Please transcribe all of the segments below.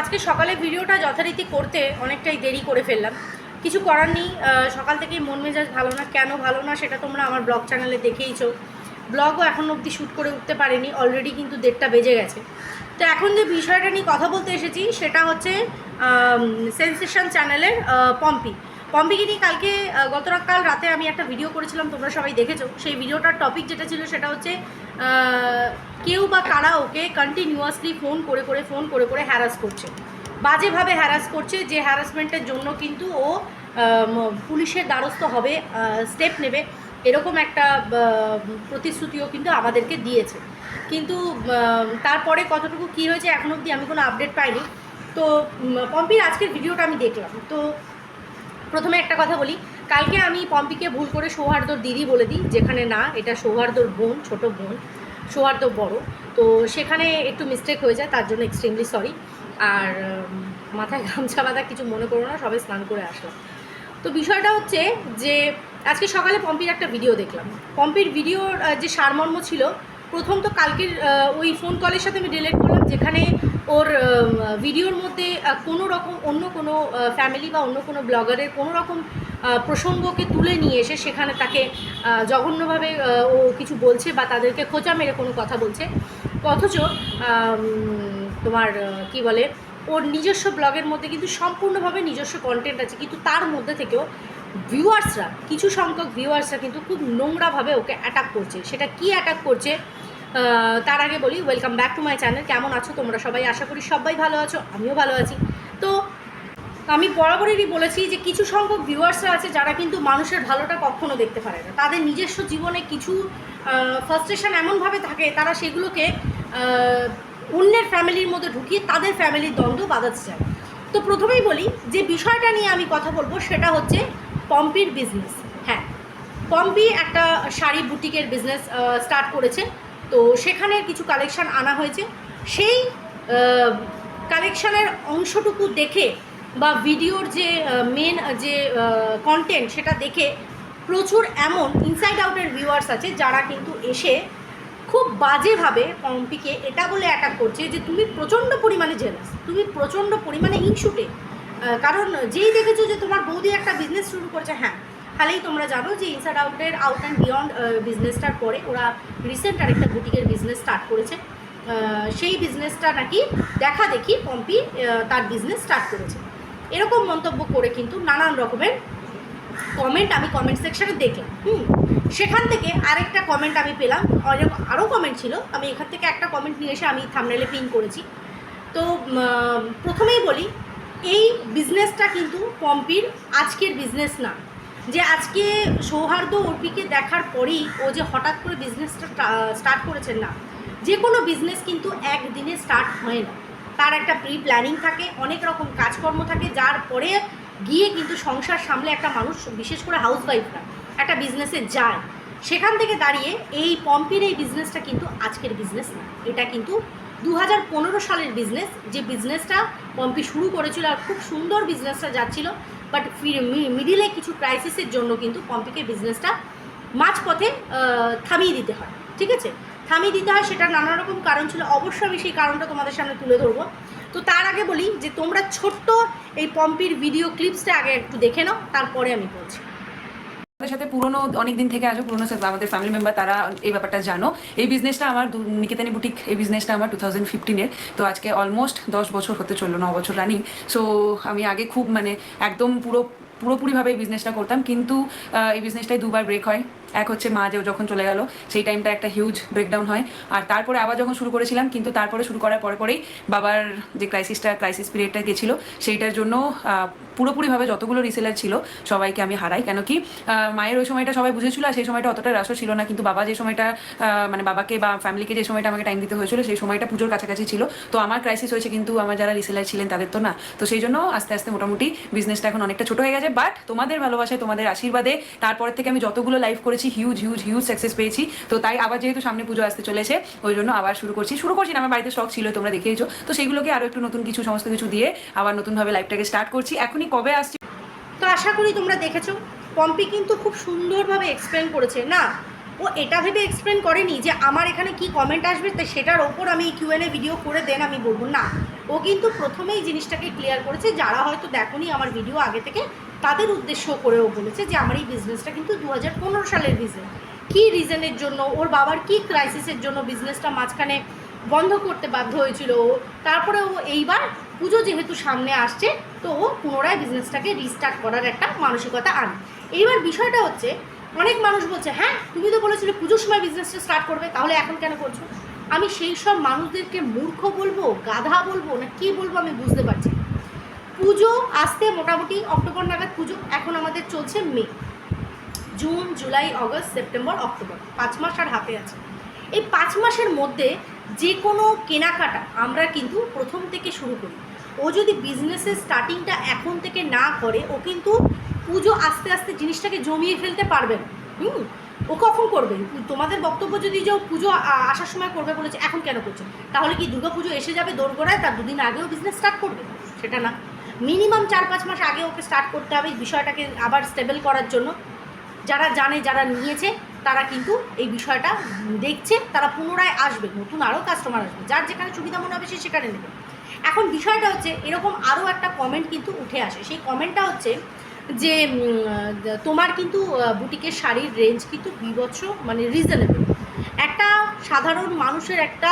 আজকে সকালে ভিডিওটা যথারীতি করতে অনেকটাই দেরি করে ফেললাম। কিছু করার নেই সকাল থেকেই মন মেজাজ ভালো না, কেন ভালো না সেটা তোমরা আমার ব্লগ চ্যানেলে দেখেইছো। ব্লগও এখন অবধি শ্যুট করে উঠতে পারিনি অলরেডি কিন্তু দেড়টা বেজে গেছে। তো এখন যে বিষয়টা নিয়ে কথা বলতে এসেছি, সেটা হচ্ছে সেন্সেশন চ্যানেলের পম্পি পম্পিকে নিয়ে কালকে গতকাল রাতে আমি একটা ভিডিও করেছিলাম, তোমরা সবাই দেখেছ। সেই ভিডিওটার টপিক যেটা ছিল সেটা হচ্ছে কেউ বা কারা ওকে কন্টিনিউয়াসলি ফোন করে করে ফোন করে করে হ্যারাস করছে। বাজেভাবে হ্যারাস করছে যে হ্যারাসমেন্টের জন্য কিন্তু ও পুলিশের দ্বারস্থ হবে স্টেপ নেবে এরকম একটা প্রতিশ্রুতিও কিন্তু আমাদেরকে দিয়েছে। কিন্তু তারপরে কতটুকু কী হয়েছে এখন অবধি আমি কোনো আপডেট পাইনি। তো পম্পির আজকের ভিডিওটা আমি দেখলাম। তো, প্রথমে একটা কথা বলি, কালকে আমি পম্পিকে ভুল করে সৌহার্দ্যর দিদি বলে দিই, যেখানে না, এটা সৌহার্দ্যর বোন, ছোট বোন। সৌহার্দ্য বড়। তো সেখানে একটু মিস্টেক হয়ে যায়, তার জন্য এক্সট্রিমলি সরি আর মাথায় গামছা বাঁধা কিছু মনে করো না সবাই স্নান করে আসলাম। তো বিষয়টা হচ্ছে যে, আজকে সকালে পম্পির একটা ভিডিও দেখলাম। পম্পির ভিডিওর যে সারমর্ম ছিল, প্রথম তো কালকের ওই ফোন কলের সাথে আমি রিলেট করলাম, যেখানে ওর ভিডিওর মধ্যে কোনো রকম অন্য কোনো ফ্যামিলি বা অন্য কোনো ব্লগারের কোনো রকম প্রসঙ্গকে তুলে নিয়ে এসে সেখানে তাকে জঘন্যভাবে ও কিছু বলছে বা তাদেরকে খোঁচা মেরে কোনো কথা বলছে। অথচ তোমার কি বলে, ওর নিজস্ব ব্লগের মধ্যে কিন্তু সম্পূর্ণভাবে নিজস্ব কন্টেন্ট আছে। কিন্তু তার মধ্যে থেকেও ভিউয়ার্সরা কিছু সংখ্যক ভিউয়ার্সরা কিন্তু খুব নোংরাভাবে ওকে অ্যাটাক করছে। সেটা কি অ্যাটাক করছে? তার আগে বলি welcome back to my channel কেমন আছো তোমরা সবাই? আশা করি সবাই ভালো আছো, আমিও ভালো আছি। তো আমি বরাবরেরই বলেছি যে কিছু সংখ্যক ভিউয়ার্সরা আছে যারা কিন্তু মানুষের ভালোটা কখনো দেখতে পারে না। তাদের নিজস্ব জীবনে কিছু ফার্স্টেশন এমনভাবে থাকে, তারা সেগুলোকে অন্যের ফ্যামিলির মধ্যে ঢুকিয়ে তাদের ফ্যামিলির দ্বন্দ্ব বাঁধাতে চায়। তো প্রথমেই বলি, যে বিষয়টা নিয়ে আমি কথা বলব সেটা হচ্ছে পম্পির বিজনেস হ্যাঁ পম্পি একটা শাড়ি বুটিকের বিজনেস স্টার্ট করেছে। তো সেখানে কিছু কালেকশান আনা হয়েছে। সেই কালেকশানের অংশটুকু দেখে বা ভিডিওর যে মেন যে কন্টেন্ট সেটা দেখে প্রচুর এমন ইনসাইড আউটের ভিউয়ার্স আছে যারা কিন্তু এসে খুব বাজেভাবে পম্পিকে এটা বলে অ্যাটাক করছে যে তুমি প্রচণ্ড পরিমাণে জেলাস তুমি প্রচণ্ড পরিমাণে হিংসুটে কারণ যেই দেখেছ যে তোমার বৌদি একটা বিজনেস শুরু করছে হ্যাঁ হালেই তোমরা জানো যে ইনসাইড আউটের আউট অ্যান্ড বিয়ন্ড বিজনেসটার পরে ওরা রিসেন্ট আরেকটা বুটিকের বিজনেস স্টার্ট করেছে। সেই বিজনেসটা নাকি দেখা দেখি পম্পি তার বিজনেস স্টার্ট করেছে। এরকম মন্তব্য করে কিন্তু নানান রকমের কমেন্ট আমি কমেন্ট সেকশানে দেখলাম। হুম, সেখান থেকে আরেকটা কমেন্ট আমি পেলাম। অনেক আরও কমেন্ট ছিল। আমি এখান থেকে একটা কমেন্ট নিয়ে এসে আমি থামনেলে পিন করেছি। তো প্রথমেই বলি, এই বিজনেসটা কিন্তু পম্পির আজকের বিজনেস না। যে আজকে সৌহার্দ্য অর্পিকে দেখার পরেই ও যে হঠাৎ করে বিজনেসটা স্টার্ট করেছেন না, যে কোনো বিজনেস কিন্তু একদিনে স্টার্ট হয় না। তার একটা প্রি প্ল্যানিং থাকে, অনেক রকম কাজকর্ম থাকে, যার পরে গিয়ে কিন্তু সংসার সামলে একটা মানুষ, বিশেষ করে হাউস ওয়াইফরা একটা বিজনেসে যায়। সেখান থেকে দাঁড়িয়ে এই পম্পির এই বিজনেসটা কিন্তু আজকের বিজনেস না। এটা কিন্তু দু হাজার পনেরো সালের বিজনেস যে বিজনেসটা পম্পি শুরু করেছিল আর খুব সুন্দর বিজনেসটা যাচ্ছিল বাট মিডিলে কিছু ক্রাইসিসের জন্য কিন্তু পম্পিকে বিজনেসটা মাঝপথে থামিয়ে দিতে হয়, ঠিক আছে? থামিয়ে দিতে হয় সেটা নানা রকম কারণ ছিল অবশ্যই আমি সেই কারণটা তোমাদের সামনে তুলে ধরবো। তো তার আগে বলি যে তোমরা ছোট্ট এই পম্পির ভিডিও ক্লিপসটা আগে একটু দেখে নাও, তারপরে আমি বলছি। আমাদের সাথে পুরনো অনেক দিন থেকে আছো পুরনো আমাদের ফ্যামিলি মেম্বার তারা এই ব্যাপারটা জানো। এই বিজনেসটা আমার নিকেতানি বুটিক এই বিজনেসটা আমার টু থাউজেন্ড ফিফটিনের তো আজকে অলমোস্ট দশ বছর হতে চলল, ন বছর রানিং সো আমি আগে খুব মানে একদম পুরো, পুরোপুরিভাবে এই বিজনেসটা করতাম। কিন্তু এই বিজনেসটাই দুবার ব্রেক হয়। এক হচ্ছে মা যে যখন চলে গেল, সেই টাইমটা একটা হিউজ ব্রেকডাউন হয়। আর তারপরে আবার যখন শুরু করেছিলাম, কিন্তু তারপরে শুরু করার পরে পরেই বাবার যে ক্রাইসিসটা ক্রাইসিস পিরিয়ডটা গেছিল, সেইটার জন্য পুরোপুরিভাবে যতগুলো রিসেলার ছিল, সবাইকে আমি হারাই। কেন কি মায়ের ওই সময়টা সবাই বুঝেছিল, আর সেই সময়টা অতটা রাসও ছিল না। কিন্তু বাবা যে সময়টা মানে বাবাকে বা ফ্যামিলিকে যে সময়টা আমাকে টাইম দিতে হয়েছিল, সেই সময়টা পুজোর কাছাকাছি ছিল। তো আমার ক্রাইসিস হয়েছে কিন্তু আমার যারা রিসেলার ছিলেন, তাদের তো না। তো সেই জন্য আস্তে আস্তে মোটামুটি বিজনেসটা এখন অনেকটা ছোট হয়ে গেছে। বাট তোমাদের ভালোবাসায়, তোমাদের আশীর্বাদে তারপর থেকে আমি যতগুলো লাইভ করেছি হিউজ হিউজ হিউজ সাকসেস পেয়েছি। তো তাই আবার যেহেতু সামনে পুজো আসতে চলেছে, ওই জন্য আবার শুরু করছি। শুরু করছি না, আমার বাড়িতে স্টক ছিল, তোমরা দেখেইছো। তো সেইগুলোকে আরও একটু নতুন কিছু, সমস্ত কিছু দিয়ে আবার নতুনভাবে লাইফটাকে স্টার্ট করছি। এখনই কবে আসছি? তো আশা করি তোমরা দেখেছ, পম্পি কিন্তু খুব সুন্দরভাবে এক্সপ্লেন করেছে, না? ও এটা ভেবে এক্সপ্লেন করেনি যে আমার এখানে কি কমেন্ট আসবে তাই সেটার ওপর আমি কিউএনএ ভিডিও করে দেন আমি বলব, না? ও কিন্তু প্রথমেই জিনিসটাকে ক্লিয়ার করেছে, যারা হয়তো দেখোনি আমার ভিডিও আগে থেকে তাদের উদ্দেশ্য করেও বলেছে যে আমার এই বিজনেসটা কিন্তু দু হাজার পনেরো সালের বিজনেস কী রিজনের জন্য, ওর বাবার কী ক্রাইসিসের জন্য বিজনেসটা মাঝখানে বন্ধ করতে বাধ্য হয়েছিল? তারপরে ও এইবার পুজো যেহেতু সামনে আসছে, তো ও পুনরায় বিজনেসটাকে রিস্টার্ট করার একটা মানসিকতা আনে। এইবার বিষয়টা হচ্ছে, অনেক মানুষ বলছে হ্যাঁ তুমি তো বলেছিলে পুজোর সময় বিজনেসটা স্টার্ট করবে, তাহলে এখন কেন করছ? আমি সেই সব মানুষদেরকে মূর্খ বলব, গাধা বলব, না কি বলব আমি বুঝতে পারছি না। পুজো আসতে মোটামুটি অক্টোবর নাগাদ পুজো এখন আমাদের চলছে May. June, July, August, September, October. পাঁচ মাস আর হাতে আছে। এই পাঁচ মাসের মধ্যে যে কোনো কেনাকাটা আমরা কিন্তু প্রথম থেকে শুরু করি। ও যদি বিজনেসের স্টার্টিংটা এখন থেকে না করে, ও কিন্তু পুজো আস্তে আস্তে জিনিসটাকে জমিয়ে ফেলতে পারবে না। হুম? ও কখন করবে? তোমাদের বক্তব্য যদি যে পুজো আসার সময় করবে বলেছে, এখন কেন করছে? তাহলে কি দুর্গা পুজো এসে যাবে দোরগোড়ায়, তার দুদিন আগেও বিজনেস স্টার্ট করবে? সেটা না। মিনিমাম চার পাঁচ মাস আগে ওকে স্টার্ট করতে হবে বিষয়টাকে আবার স্টেবল করার জন্য। যারা জানে, যারা নিয়েছে, তারা কিন্তু এই বিষয়টা দেখছে, তারা পুনরায় আসবে, নতুন আরও কাস্টমার আসবে। যার যেখানে সুবিধা মনে হবে, সে সেখানে নেবে। এখন বিষয়টা হচ্ছে, এরকম আরও একটা কমেন্ট কিন্তু উঠে আসে। সেই কমেন্টটা হচ্ছে যে তোমার কিন্তু বুটিকের শাড়ির রেঞ্জ কিন্তু বিবৎস মানে রিজনেবল একটা সাধারণ মানুষের একটা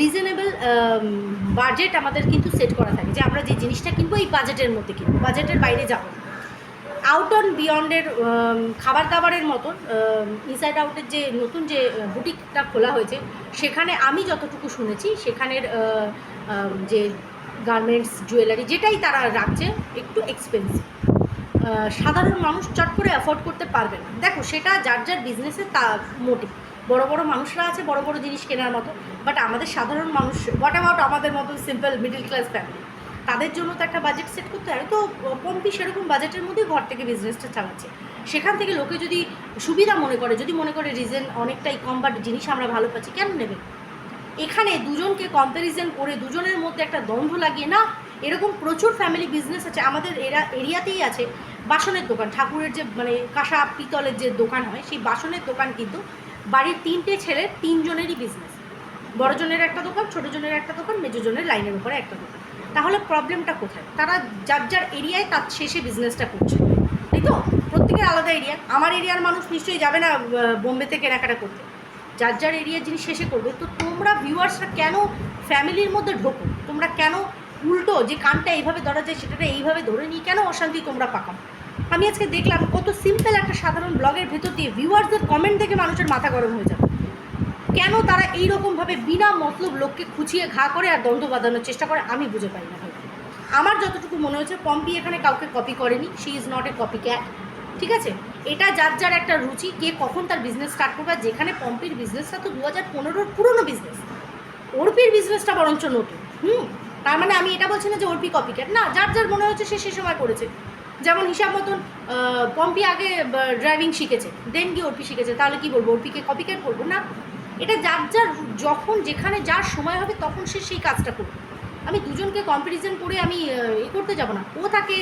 রিজনেবল বাজেট আমাদের কিন্তু সেট করা থাকে যে আমরা যে জিনিসটা কিনবো এই বাজেটের মধ্যে কিনবো বাজেটের বাইরে যাব। আউট অন বিয়ন্ডের খাবার দাবারের মতন ইনসাইড আউটের যে নতুন যে বুটিকটা খোলা হয়েছে, সেখানে আমি যতটুকু শুনেছি, সেখানের যে গার্মেন্টস জুয়েলারি যেটাই তারা রাখছে, একটু এক্সপেন্সিভ সাধারণ মানুষ চট করে অ্যাফোর্ড করতে পারবে না। দেখো, সেটা যার যার বিজনেসের তা মোটিভ বড় বড় মানুষরা আছে, বড় বড় জিনিস কেনার মতো। বাট আমাদের সাধারণ মানুষ হোয়াট অ্যাবাউট আমাদের মতো সিম্পল মিডিল ক্লাস ফ্যামিলি তাদের জন্য তো একটা বাজেট সেট করতে হয়। তো পম্পি সেরকম বাজেটের মধ্যেই ঘর থেকে বিজনেসটা চালাচ্ছে। সেখান থেকে লোকে যদি সুবিধা মনে করে, যদি মনে করে রিজন অনেকটাই কম বাট জিনিস আমরা ভালো পাচ্ছি, কেন নেবে? এখানে দুজনকে কম্প্যারিজন করে দুজনের মধ্যে একটা দ্বন্দ্ব লাগিয়ে, না, এরকম প্রচুর ফ্যামিলি বিজনেস আছে। আমাদের এরা, এরিয়াতেই আছে বাসনের দোকান। ঠাকুরের যে মানে কাঁসা পিতলের যে দোকান হয়, সেই বাসনের দোকান কিন্তু বাড়ির তিনটে ছেলে, তিনজনেরই বিজনেস বড়জনের একটা দোকান, ছোটোজনের একটা দোকান, মেজোজনের লাইনের উপরে একটা দোকান। তাহলে প্রবলেমটা কোথায়? তারা যার যার এরিয়ায় তার শেষে বিজনেসটা করছে। তাই তো? প্রত্যেকের আলাদা এরিয়া আমার এরিয়ার মানুষ নিশ্চয়ই যাবে না বোম্বেতে কেনাকাটা করতে। যার যার এরিয়ার জিনিস শেষে করবে, তো তোমরা ভিউয়ার্সরা কেন ফ্যামিলির মধ্যে ঢোকো? তোমরা কেন উল্টো যে কানটা এইভাবে ধরা যায় সেটাটা এইভাবে ধরে নিয়ে কেন অশান্তি তোমরা পাকাও? আমি আজকে দেখলাম কত সিম্পল একটা সাধারণ ব্লগের ভেতর দিয়ে ভিউয়ার্সদের কমেন্ট দেখে মানুষের মাথা গরম হয়ে যাবে। কেন তারা এই রকমভাবে বিনা মতলব লোককে খুঁচিয়ে ঘা করে আর দ্বন্দ্ব বাঁধানোর চেষ্টা করে, আমি বুঝে পাই না আমার যতটুকু মনে হচ্ছে পম্পি এখানে কাউকে কপি করেনি she is not a copy cat ঠিক আছে? এটা যার যার একটা রুচি, কে কখন তার বিজনেস স্টার্ট করবে যেখানে পম্পির বিজনেসটা তো দু হাজার পনেরোর পুরোনো বিজনেস অর্পির বিজনেসটা বরঞ্চ নতুন, হুম? তার মানে আমি এটা বলছি না যে অর্পি কপি ক্যাট না, যার যার মনে হচ্ছে সে সে সময় করেছে। যেমন হিসাব মতন পম্পি আগে ড্রাইভিং শিখেছে দেন কি অর্পি শিখেছে, তাহলে কি বলব? অর্পিকে কপি ক্যাট বলব না? এটা যার যার, যখন যেখানে যার সময় হবে, তখন সে সেই কাজটা করবে। আমি দুজনকে কম্পারিজন করে আমি এ করতে যাব না। ও থাকে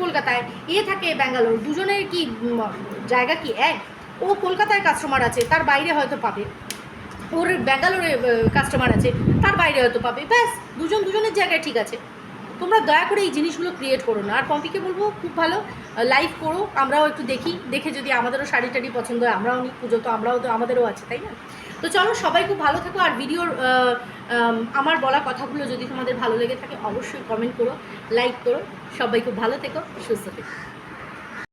কলকাতায়, এ থাকে ব্যাঙ্গালোর। দুজনের কি জায়গা কি এক? ও কলকাতায় কাস্টমার আছে, তার বাইরে হয়তো পাবে। ওর ব্যাঙ্গালোরে কাস্টমার আছে, তার বাইরে হয়তো পাবে। ব্যাস, দুজন দুজনের জায়গায় ঠিক আছে। তোমরা দয়া করে এই জিনিসগুলো ক্রিয়েট করো না। আর পম্পিকে বলব, খুব ভালো লাইভ করো, আমরাও একটু দেখি। দেখে যদি আমাদেরও শাড়ি টাড়ি পছন্দ হয়, আমরাও নিই। পুজো তো আমরাও তো, আমাদেরও আছে, তাই না? তো চলো, সবাই খুব ভালো থাকো। আর ভিডিওর আমার বলা কথাগুলো যদি তোমাদের ভালো লেগে থাকে, অবশ্যই কমেন্ট করো লাইক করো। সবাই খুব ভালো থেকো, সুস্থ থেকো।